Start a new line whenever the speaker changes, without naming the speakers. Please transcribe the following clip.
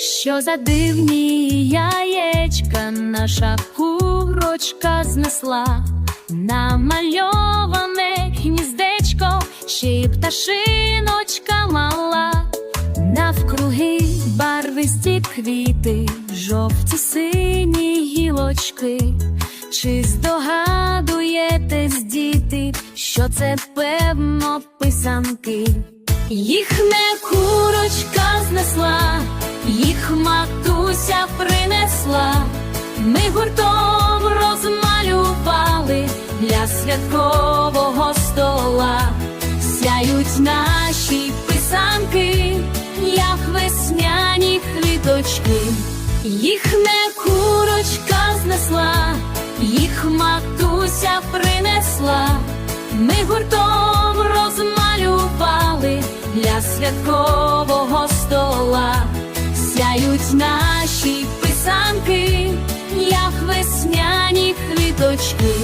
Що за дивні яєчка наша курочка знесла, намальоване гніздечко, ще пташиночка мала, навкруги барвисті квіти, жовті сині гілочки. Чи здогадуєтесь, діти, що це певно писанки? Їх не курочка їх матуся принесла. Ми гуртом розмалювали для святкового стола. Сяють наші писанки, як весняні квіточки. Їх не курочка знесла, їх матуся принесла. Ми гуртом розмалювали для святкового стола. Наші писанки, як весняні квіточки.